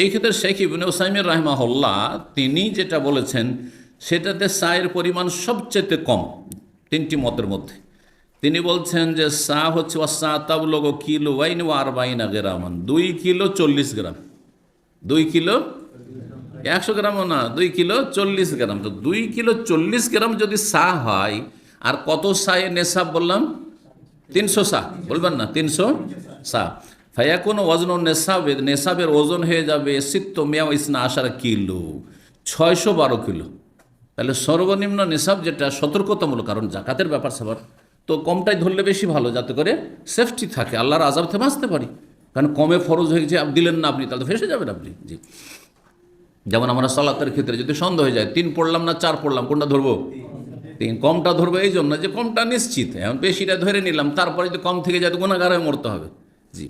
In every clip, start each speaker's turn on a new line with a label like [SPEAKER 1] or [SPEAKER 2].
[SPEAKER 1] এই ক্ষেত্রে শেখ ইবনে ওসাইমির রাহমাহল্লা তিনি যেটা বলেছেন, সেটাতে সায়ের পরিমাণ সবচেয়ে কম তিনটি মতের মধ্যে। তিনি বলছেন যে সা হচ্ছে সা তাবলগ কিলো ওয়াইন ও আর বাইন গ্রামান, দুই কিলো চল্লিশ গ্রাম। দুই কিলো একশো গ্রামও না, দুই কিলো চল্লিশ গ্রাম। তো দুই কিলো চল্লিশ গ্রাম যদি সা হয়, আর কত সায়ে নেশা বললাম? তিনশো সা বলবেন না, তিনশো সা ফায়াকুন ওজন নেশাবে, নেশাবের ওজন হয়ে যাবে, সিত্ত মেয়া ইসনা আসার কিলো, ছয়শো বারো কিলো। তাহলে সর্বনিম্ন নেশাব যেটা, সতর্কতামূলক, কারণ জাকাতের ব্যাপার স্যাপার। তো কমটাই ধরলে বেশি ভালো, যাতে করে সেফটি থাকে, আল্লাহর আজাব থেকে বাঁচতে পারি। কারণ কমে ফরজ হয়ে গেছে দিলেন না আপনি, তাহলে ফেসে যাবেন আপনি। জি। যেমন আমরা সালাতের ক্ষেত্রে যদি সন্দেহ হয়ে যায়, তিন পড়লাম না চার পড়লাম, কোনটা ধরবো? তিন। কমটা ধরবো এই জন্য যে কমটা নিশ্চিত। এখন বেশিটা ধরে নিলাম, তারপরে যদি কম থেকে যায়, তো গুণাগার মরতে হবে। জি।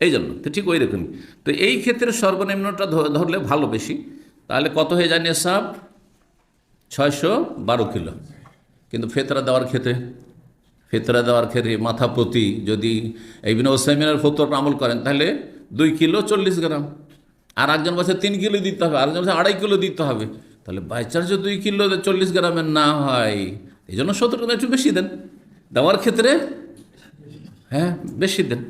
[SPEAKER 1] এই জন্য তো ঠিক ওই রকমই। তো এই ক্ষেত্রে সর্বনিম্নটা ধরলে ভালো বেশি। তাহলে কত হয়ে যায় নেশাব ছয়শো বারো কিলো। কিন্তু ফেতরা দেওয়ার ক্ষেত্রে, ফেতরা দেওয়ার ক্ষেত্রে মাথা প্রতি যদি এই বিন ওসাইমিনের ফতোর আমল করেন, তাহলে দুই কিলো চল্লিশ গ্রাম। আর একজন বলছে তিন কিলো দিতে হবে, আরেকজন বলছে আড়াই কিলো দিতে হবে। তাহলে বাই চান্স দুই কিলো চল্লিশ গ্রামের না হয় এই জন্য গ্রাম একটু বেশি দেন। দেওয়ার ক্ষেত্রে হ্যাঁ বেশি দেন।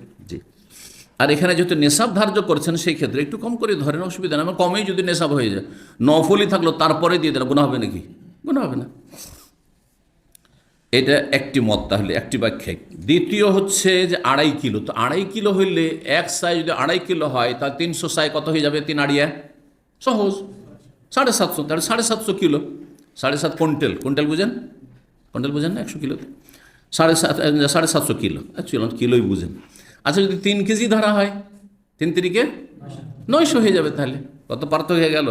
[SPEAKER 1] আর এখানে যেহেতু নেশাব ধার্য করছেন, সেই ক্ষেত্রে একটু কম করে ধরেন, অসুবিধা নেই। আমার কমেই যদি নেশাব হয়ে যায় নফলি থাকল, তারপরে দিয়ে দেন গুণা হবে নাকি? গুণা হবে না। এটা একটি মত তাহলে, একটি ব্যাখ্যা। দ্বিতীয় হচ্ছে যে আড়াই কিলো। তো আড়াই কিলো হইলে এক সাই যদি আড়াই কিলো হয় তা তিনশো সাই কত হয়ে যাবে? তিন আড়িয়া। সহজ। সাড়ে সাতশো। তাহলে সাড়ে সাতশো কিলো। সাড়ে সাত কুইন্টেল। কুইন্টেল বুঝেন? কুইন্টেল বুঝেন না? একশো কিলো। সাড়ে সাত, সাড়ে সাতশো কিলো। অ্যাকচুয়ালি কিলোই বুঝেন। আচ্ছা যদি তিন কেজি ধরা হয়, তিন তিরিকে নয়শো হয়ে যাবে তাহলে। কত পার্থক্য হয়ে গেল?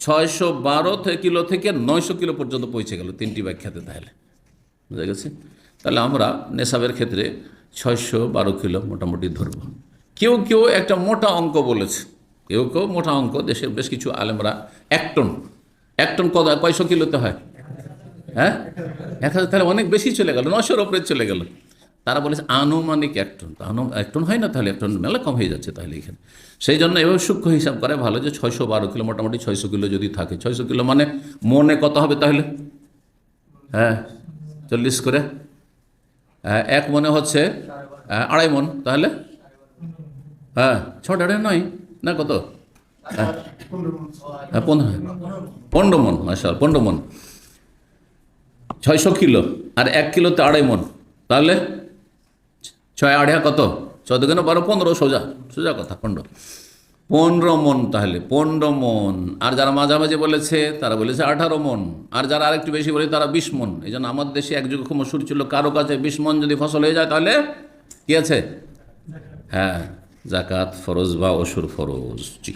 [SPEAKER 1] ছয়শো বারো কিলো থেকে নয়শো কিলো পর্যন্ত পৌঁছে গেল তিনটি ব্যাখ্যাতে তাহলে। বুঝা গেছে? তাহলে আমরা নেশাবের ক্ষেত্রে ছয়শো বারো কিলো মোটামুটি ধরব। কেউ কেউ একটা মোটা অঙ্ক বলেছে। কেউ কেউ মোটা অঙ্ক দেশের বেশ কিছু আলেমরা এক টন এক টন কত কয়শো কিলোতে হয়? হ্যাঁ? এক হাজার, তাহলে অনেক বেশি চলে গেল নশোর ওপরে চলে গেল। তারা বলেছে আনুমানিক এক টন আনু এক টন হয় না তাহলে? এক টন মেলা কম হয়ে যাচ্ছে তাহলে এখানে। সেই জন্য এভাবে সূক্ষ্ম হিসাব করে ভালো যে ছয়শো বারো কিলো মোটামুটি ছয়শো কিলো যদি থাকে। ছয়শো কিলো মানে মনে কত হবে তাহলে? হ্যাঁ চল্লিশ করে। হ্যাঁ, এক মনে হচ্ছে আড়াই মন তাহলে? হ্যাঁ ছটা আড়াই নয় না কত? হ্যাঁ হ্যাঁ, পনেরো। মন মাসাল পনেরো মন। ছয়শো কিলো আর এক কিলোতে আড়াই মন। তাহলে? ছয় আড়াই কত? চোদ্দ কেন বারো, পনেরো, সোজা সোজা কথা, পনেরো। পনেরো মন তাহলে, পনেরো মন। আর যারা মাঝামাঝি বলেছে, তারা বলেছে আঠারো মন। আর যারা আরেকটু বেশি বলে, তারা বিশ মন। এই জন্য আমাদের দেশে এক যুগে মশুর ছিল, কারও কাছে বিশ মন যদি ফসল হয়ে যায়, তাহলে কি আছে? হ্যাঁ জাকাত ফরজ বা অসুর ফরজ, জি।